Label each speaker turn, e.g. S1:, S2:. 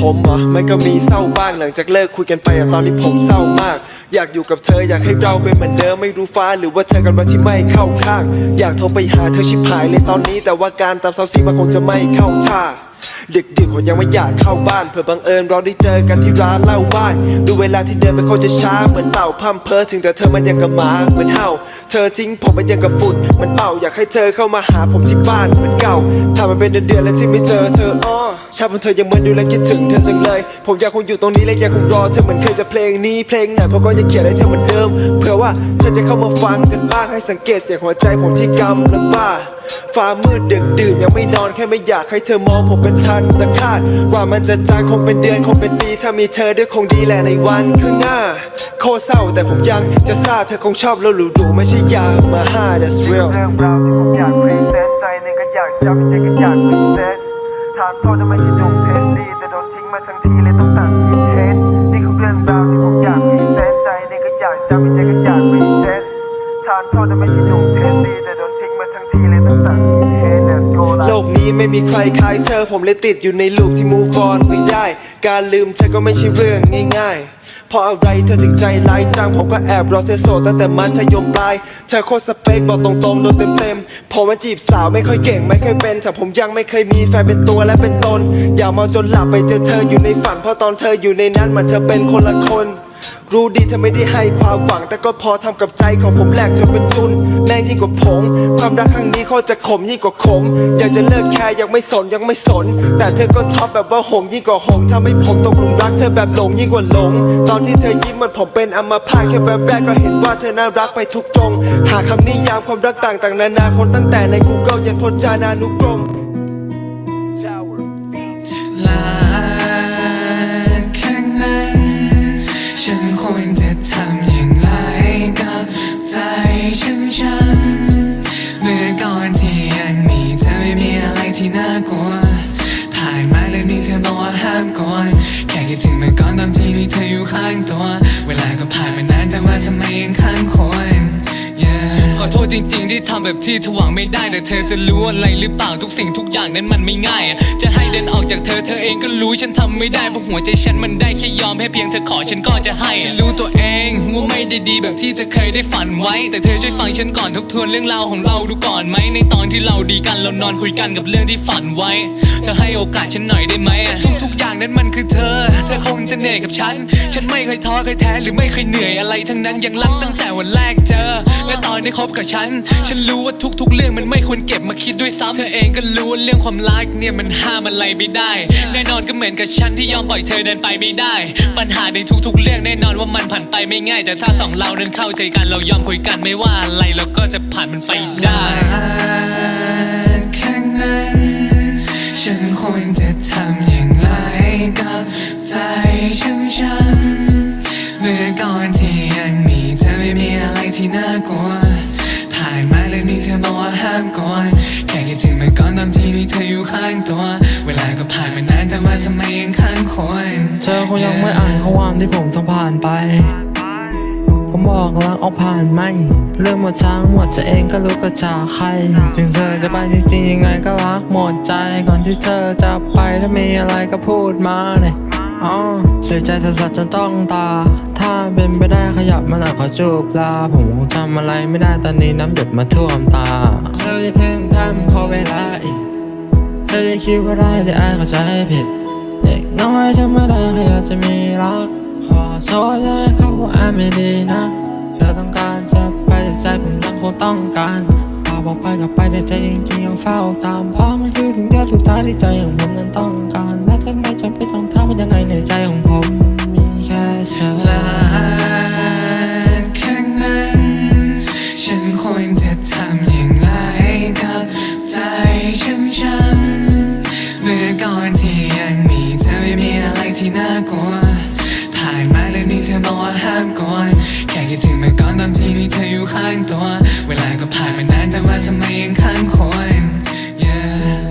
S1: ผมเหรอมันก็มีเศร้าบ้างหลังจากเลิกคุยกันไปอะตอนนี้ผมเศร้ามาก อยากอยู่กับเธออยากให้เราเป็นเหมือนเดิมไม่รู้ฟ้าหรือว่าเธอกันวันที่ไม่เข้าข้าง อยากโทรไปหาเธอชิบหายเลยตอนนี้ แต่ว่าการตามเซาซีมันคงจะไม่เข้าท่า ดึกดึกๆผมยังไม่อยากเข้าบ้านเผื่อบังเอิญเราได้เจอกันที่ร้านเหล้าบ้านดูเวลาที่เดินไปเขาจะช้าเหมือนเต่าพั่มเพอถึงแต่เธอมันยังกับหมาเหมือนเห่า เธอทิ้งผมมันยังกับฝุ่นมันเป่าอยากให้เธอเข้ามาหาผมที่บ้านเหมือนเก่าถ้ามันเป็นเดือนๆแล้วที่ไม่เจอเธออ้อชาบนเธอยังเหมือนดูแลคิดถึงเธอจังเลย ผมยากคงอยู่ตรงนี้และยังคงรอเธอเหมือนเคยจะเพลงนี้เพลงไหนผมก็ยังเขียนให้เธอเหมือนเดิมเผื่อว่าเธอจะเข้ามาฟังกันบ้างให้สังเกตเสียงหัวใจผมที่กำลังบ้า ฟ้ามืดดึกดื่นยังไม่นอนแค่ไม่อยากให้เธอมองผมเป็นทันตะคาดกว่ามันจะจางคงเป็นเดือนคงเป็นปี ถ้ามีเธอด้วยคงดีแหละในวันข้างหน้า โคเศร้าแต่ผมยังจะซาเธอคงชอบแล้วหรูดูไม่ใช่ยามาห้า that's real
S2: เรื่องราวที่ผมอยากพรีเซนต์ใจหนึ่งก็อยากจำใจก็อยากพรีเซนต์ถามโทษทำไมที่หนุ่มเทสดีแต่โดนทิ้งมาทั้งทีเลยต้องตัดสินเทสนี่คือเรื่องราวที่ผมอยากพรีเซนต์ใจหนึ่งก็อยากจำใจก็อยากพรีเซนต์ถามโทษทำไมที่หนุ่มเทสดีแต่โดนทิ้ง
S1: ไม่มีใครคล้ายเธอ ผมเลยติดอยู่ในลูกที่ move on ไม่ได้ การลืมเธอก็ไม่ใช่เรื่องง่ายๆ เพราะอะไรเธอถึงใจร้ายจังผมก็แอบรอเธอโสดตั้งแต่มัธยมปลาย เธอโคตรสเปคบอกตรงๆโดนเต็มๆผมมาจีบสาวไม่ค่อยเก่งไม่เคยเป็นแต่ผมยังไม่เคยมีแฟนเป็นตัวและเป็นตน อย่าเมาจนหลับไปเจอเธออยู่ในฝันเพราะตอนเธออยู่ในนั้นมันเธอเป็นคนละคน รู้ดีเธอไม่ได้ให้ความหวัง แต่ก็พอทำกับใจของผมแหลกจนเป็นทุน แม่งยิ่งกว่าผง ความรักครั้งนี้โคตรจะขมยิ่งกว่าขม อยากจะเลิกแค่ยังไม่สนยังไม่สน แต่เธอก็ท็อปแบบว่าหงยิ่งกว่าหงทำให้ผมตกหลุมรักเธอแบบหลงยิ่งกว่าหลง ตอนที่เธอยิ้มมันผมเป็นอัมพาตแค่แวบแรกก็เห็นว่าเธอน่ารักไปทุกตรง หาคำนิยามความรักต่างๆนานาคนตั้งแต่ใน Google ยันพจนานุกรม
S3: แล้วนี่เธอบอกว่าห้ามก่อน แค่คิดถึงเมื่อก่อนตอนที่มีเธออยู่ข้างตัว เวลาก็ผ่านมานานแต่ว่าทำไมยังข้างคน ขอโทษจริง ๆ ที่ทำแบบที่เธอหวังไม่ได้แต่เธอจะรู้อะไรหรือเปล่าทุกสิ่งทุกอย่างนั้นมันไม่ง่ายอะจะให้เดินออกจากเธอเธอเองก็รู้ฉันทำไม่ได้เพราะหัวใจฉันมันได้แค่ยอมแค่เพียงเธอขอฉันก็จะให้ฉันรู้ตัวเองว่าไม่ได้ดีแบบที่เธอเคยได้ฝันไว้ แต่เธอช่วยฟังฉันก่อนทบทวนเรื่องราวของเราดูก่อนไหมในตอนที่เราดีกันเรานอนคุยกันกับเรื่องที่ฝันไว้เธอให้โอกาสฉันหน่อยได้ไหมอะทุกๆอย่างนั้นมันคือเธอ เธอคงจะเหนื่อยกับฉัน ฉันไม่เคยท้อเคยแท้หรือไม่เคยเหนื่อยอะไร ทั้งนั้นยังรักตั้งแต่วันแรกเจอ และตอนได้คบกับฉัน ฉันรู้ว่าทุกๆ เรื่องมันไม่ควรเก็บมาคิดด้วยซ้ำเธอเองก็รู้ว่าเรื่องความรักเนี่ยมันห้ามอะไรไม่ได้ แน่นอนก็เหมือนกับฉันที่ยอมปล่อยเธอเดินไปไม่ได้ ปัญหาในทุกๆ เรื่องแน่นอนว่ามันผ่านไปไม่ง่าย แต่ถ้าสองเรานั้นเข้าใจกันเรายอมคุยกันไม่ว่าอะไรเราก็จะผ่านมันไปได้ น่ากลัวผ่านมาแล้วนี่เธอบอกว่าห้ามก่อน แค่คิดถึงเมื่อก่อนตอนที่มีเธออยู่ข้างตัว เวลาก็ผ่านมานานแต่ว่าทำไมยังข้างคน
S4: เธอคงยังไม่อ่านข้อความที่ผมต้องผ่านไป ผมบอกรักออกผ่านไม่ เรื่องหมดช้างหมดจะเองก็รู้ก็จากใคร จึงเธอจะไปจริงๆยังไงก็รักหมดใจก่อนที่เธอจะไปถ้ามีอะไรก็พูดมาเลยอ๋อเสียใจสัสๆจนต้องตา เป็นไปได้ขยับมาหน่อขอจูบลาผมคงจำอะไรไม่ได้ตอนนี้น้ำหยดมาท่วมตาเธอจะเพิ่งพำขอเวลาอีกเธอจะคิดว่าได้หรืออายเข้าใจผิดเด็กน้อยจะไม่ได้แค่อยากจะมีรัก ขอโทษได้เขาว่าอายไม่ดีนะเธอต้องการจะไปแต่ใจผมยังคงต้องการพาบอกไปกับไปแต่ใจจริงยังเฝ้าตามเพราะมันคือถึงยอดสุดท้ายที่ใจของผมนั้นต้องการและถ้าไม่จำเป็นต้องทำยังไงในใจ
S3: ก่อนตอนที่มีเธออยู่ข้างตัว เวลาก็ผ่านไปนานแต่ว่าทำไมยังข้างคน yeah